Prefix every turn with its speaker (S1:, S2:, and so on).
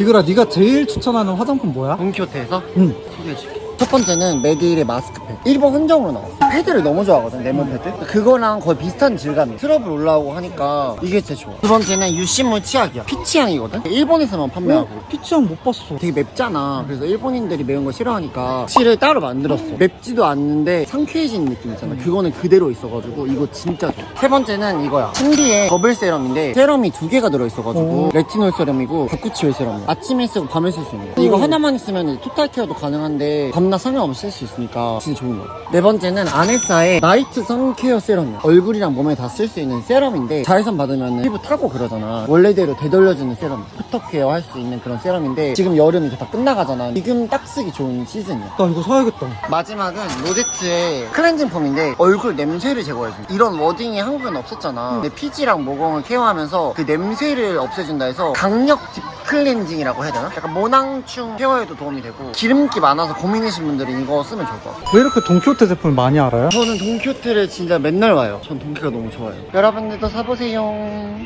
S1: 이거라 네가 제일 추천하는 화장품 뭐야?
S2: 돈키호테에서
S1: 응.
S2: 소개해줄게. 첫 번째는 메디힐의 마스크팩. 일본 한정으로 나왔어. 패드를 너무 좋아하거든, 레몬 패드. 그거랑 거의 비슷한 질감이. 트러블 올라오고 하니까 이게 진짜 좋아. 두 번째는 유신물 치약이야. 피치향이거든? 일본에서만 판매하고.
S1: 어? 피치향 못 봤어.
S2: 되게 맵잖아. 그래서 일본인들이 매운 거 싫어하니까 치를 따로 만들었어. 맵지도 않는데 상쾌해지는 느낌 있잖아. 그거는 그대로 있어가지고 이거 진짜 좋아. 세 번째는 이거야. 신비의 더블 세럼인데 세럼이 두 개가 들어있어가지고
S1: 오.
S2: 레티놀 세럼이고 벽구치올 세럼이야. 아침에 쓰고 밤에 쓸 수 있는 거. 이거
S1: 오.
S2: 하나만 있으면 토탈 케어도 가능한데 밤낮 상관없이 쓸 수 있으니까 진짜 좋은 거야. 네 번째는 아네사의 나이트 선 케어 세럼이야. 얼굴이랑 몸에 다 쓸 수 있는 세럼인데 자외선 받으면 피부 타고 그러잖아. 원래대로 되돌려주는 세럼. 피터 케어 할 수 있는 그런 세럼인데 지금 여름이 이제 다 끝나가잖아. 지금 딱 쓰기 좋은 시즌이야.
S1: 나 이거 사야겠다.
S2: 마지막은 로제트의 클렌징 폼인데 얼굴 냄새를 제거해줘. 이런 워딩이 한국에는 없었잖아. 근데 피지랑 모공을 케어하면서 그 냄새를 없애준다 해서 강력 딥 클렌징이라고 해야 되나? 약간 모낭충 케어에도 도움이 되고 기름기 많아서 고민이신 분들은 이거 쓰면 좋을 것 같아요.
S1: 왜 이렇게 돈키호테 제품을 많이 알아요?
S2: 저는 돈키호테를 진짜 맨날 와요. 전 돈키가 너무 좋아요. 여러분들도 사보세요.